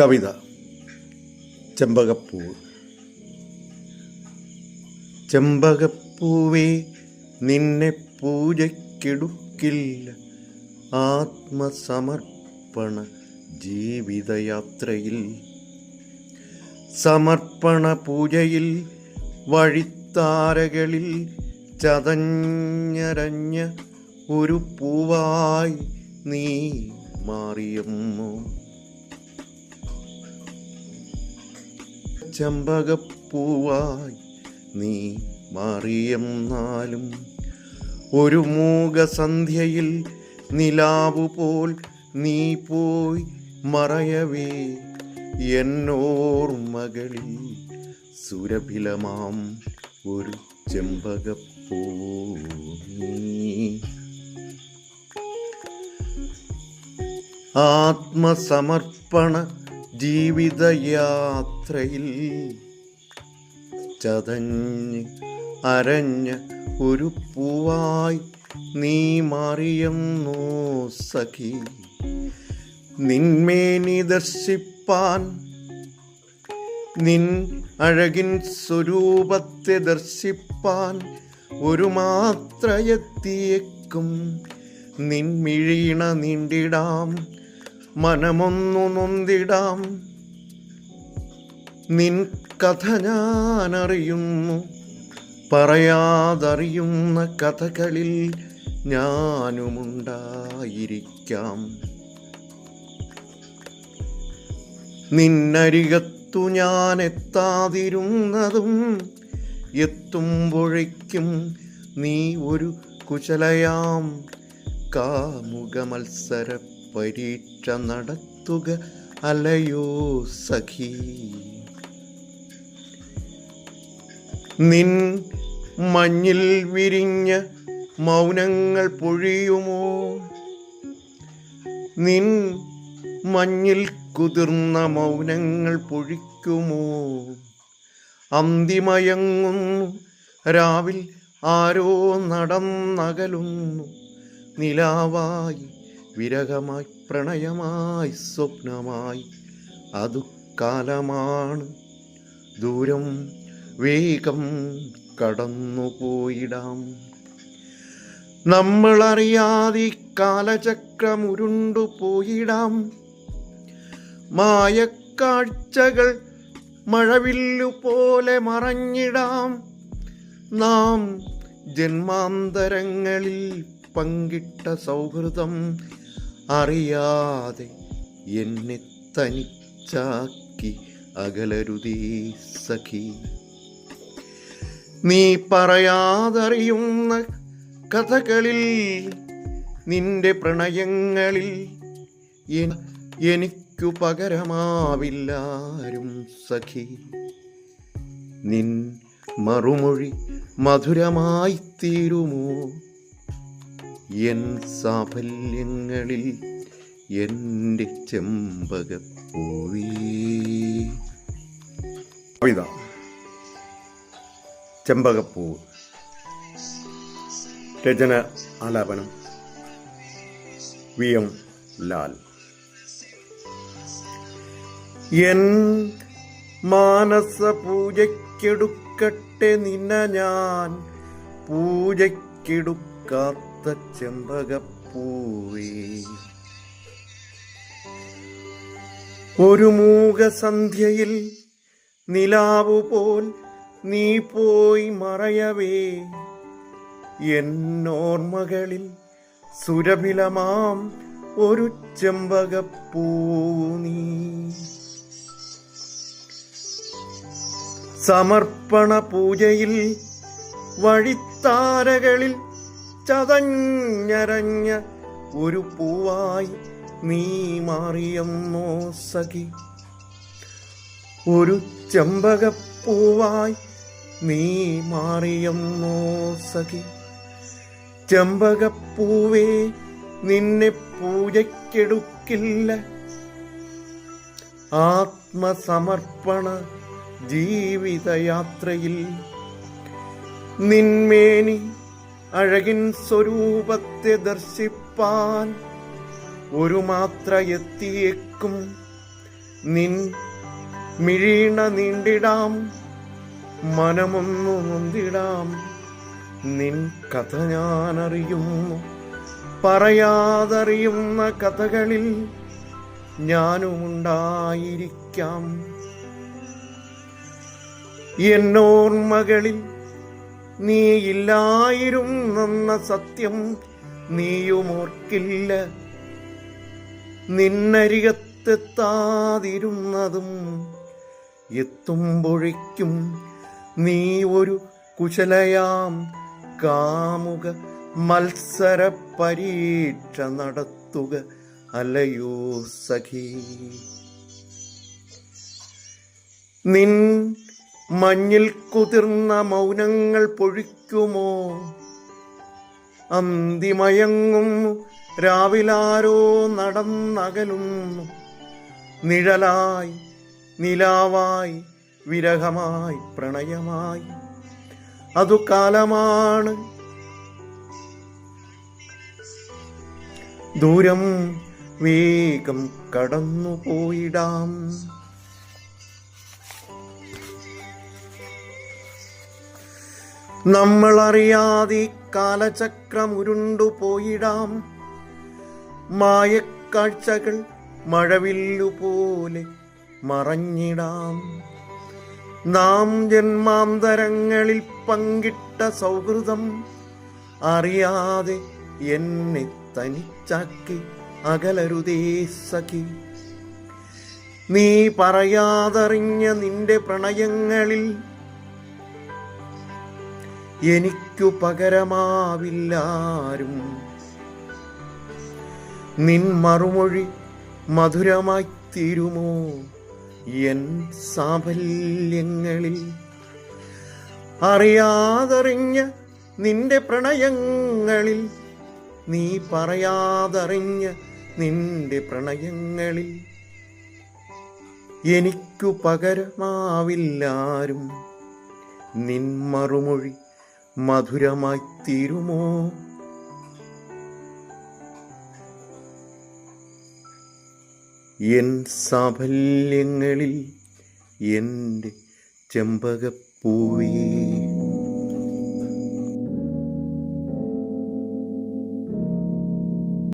കവിത ചെമ്പകപ്പൂവ് ചെമ്പകപ്പൂവേ നിന്നെ പൂജയ്ക്കെടുക്കില്ല. ആത്മസമർപ്പണ ജീവിതയാത്രയിൽ. സമർപ്പണ പൂജയിൽ വഴിത്താരകളിൽ ചതഞ്ഞരഞ്ഞ ഒരു പൂവായി നീ മാറിയമ്മോ? ചെമ്പകപ്പൂവായി നീ മാറിയെന്നാലും ഒരു മൂകസന്ധ്യയിൽ നിലാവു പോൽ നീ പോയി മറയവേ. എന്നോർമകളിൽ സുരഭിലമാം ഒരു ചെമ്പകപ്പൂ ആത്മസമർപ്പണ ജീവിതയാത്രയിൽ ചതഞ്ഞ് അരഞ്ഞ ഒരു പൂവായി നീ മാറിയെന്നോ സഖി. നിന്മേനി ദർശിപ്പാൻ നിൻ അഴകിൻ സ്വരൂപത്തെ ദർശിപ്പാൻ ഒരു മാത്രയെത്തിയേക്കും. നിൻമിഴീണ നീണ്ടിടാം മനമൊന്നു നൊന്തിടാം. നിൻ കഥ ഞാനറിയുന്നു. പറയാതറിയുന്ന കഥകളിൽ ഞാനുമുണ്ടായിരിക്കാം. നിന്നരികത്തു ഞാൻ എത്താതിരുന്നതും എത്തുമ്പോഴേക്കും നീ ഒരു കുശലയാം കാമുക മത്സര പരീക്ഷ നടത്തുക അലയോ സഖി. നിൻ മഞ്ഞിൽ വിരിഞ്ഞ മൗനങ്ങൾ പൊഴിയുമോ? നിൻ മഞ്ഞിൽ കുതിർന്ന മൗനങ്ങൾ പൊഴിക്കുമോ? അന്തിമയങ്ങുന്നു രാവിൽ ആരോ നടന്നകലുന്നു നിലാവായി വിരഹമായി പ്രണയമായി സ്വപ്നമായി. അതു കാലമാണ്. ദൂരം വേഗം കടന്നുപോയിടാം. നമ്മളറിയാതെ കാലചക്രം ഉരുണ്ടു പോയിടാം മായക്കാഴ്ചകൾ മഴവില്ലു പോലെ മറഞ്ഞിടാം. നാം ജന്മാന്തരങ്ങളിൽ പങ്കിട്ട സൗഹൃദം അറിയാതെ എന്നെ തനിച്ചാക്കി അകലരുതീ സഖി. നീ പറയാതറിയുന്ന കഥകളിൽ നിന്റെ പ്രണയങ്ങളിൽ എനിക്കു പകരമാവില്ലാരും സഖി. നിൻ മറുമൊഴി മധുരമായി തീരുമോ എൻ സാഫല്യങ്ങളിൽ എന്റെ ചെമ്പകപ്പൂവേ കവിത. ചെമ്പകപ്പൂവ് രചന ആലാപനം. V M Lal. എൻ മാനസ പൂജയ്ക്കെടുക്കട്ടെ നിന്ന ഞാൻ. പൂജയ്ക്കെടുക്കാത്ത ചെമ്പകപ്പൂവേ. ഒരു മൂകസന്ധ്യയിൽ നിലാവു പോൽ നീ പോയി മറയവേ. എന്നോർമകളിൽ സുരഭിലമാം ഒരു ചെമ്പകപ്പൂനീ സമർപ്പണ പൂജയിൽ വഴിത്താരകളിൽ ചതഞ്ഞരഞ്ഞ ഒരു പൂവായി നീ മാറിയെന്നോ സഖി. ഒരു ചെമ്പകപ്പൂവായി നീ മാറിയെന്നോ സഖി. ചെമ്പകപ്പൂവേ നിന്നെ പൂജയ്ക്കെടുക്കില്ല. ആത്മസമർപ്പണ ജീവിതയാത്രയിൽ നിന്മേനി അഴകിൻ സ്വരൂപത്തെ ദർശിപ്പാൻ ഒരു മാത്ര എത്തിയേക്കും. നിൻ മിഴീണ നീണ്ടിടാം മനമൊന്നു നൊന്തിടാം നിൻ കഥ ഞാനറിയുന്നു പറയാതറിയുന്ന കഥകളിൽ ഞാനുമുണ്ടായിരിക്കാം. എന്നോർമ്മകളിൽ നീ ഇല്ലായിരുന്നെന്ന സത്യം നീയുമോർക്കില്ല. നിന്നരികത്തെത്താതിരുന്നതും എത്തുമ്പോഴേക്കും നീ ഒരു കുശലയാം കാമുക മത്സര പരീക്ഷ നടത്തുക അലയോ സഖി. നിൻ മഞ്ഞിൽ കുതിർന്ന മൗനങ്ങൾ പൊഴിക്കുമോ? അന്തിമയങ്ങും രാവിലാരോ നടന്നകലുന്നു നിഴലായി നിലാവായി വിരഹമായി പ്രണയമായി. അതു കാലമാണ്. ദൂരം വേഗം കടന്നു നമ്മളറിയാതെ കാലചക്രം ഉരുണ്ടു പോയിടാം. മായക്കാഴ്ചകൾ മഴവില്ലുപോലെ മറഞ്ഞിടാം. നാം ജന്മാന്തരങ്ങളിൽ പങ്കിട്ട സൗഹൃദം അറിയാതെ എന്നെ തനിച്ചാക്കി അകലരുതേ സഖി. നീ പറയാതറിഞ്ഞ നിന്റെ പ്രണയങ്ങളിൽ എനിക്കു പകരമാവില്ലാരും. നിൻ മറുമൊഴി മധുരമായി തീരുമോ എൻ സാഫല്യങ്ങളിൽ അറിയാതറിഞ്ഞ നിന്റെ പ്രണയങ്ങളിൽ നീ പറയാതറിഞ്ഞ നിന്റെ പ്രണയങ്ങളിൽ എനിക്കു പകരമാവില്ലാരും. നിൻ മറുമൊഴി മധുരമായി തീരുമോ? എൻ സാഫല്യങ്ങളിൽ എന്റെ ചെമ്പകപ്പൂവേ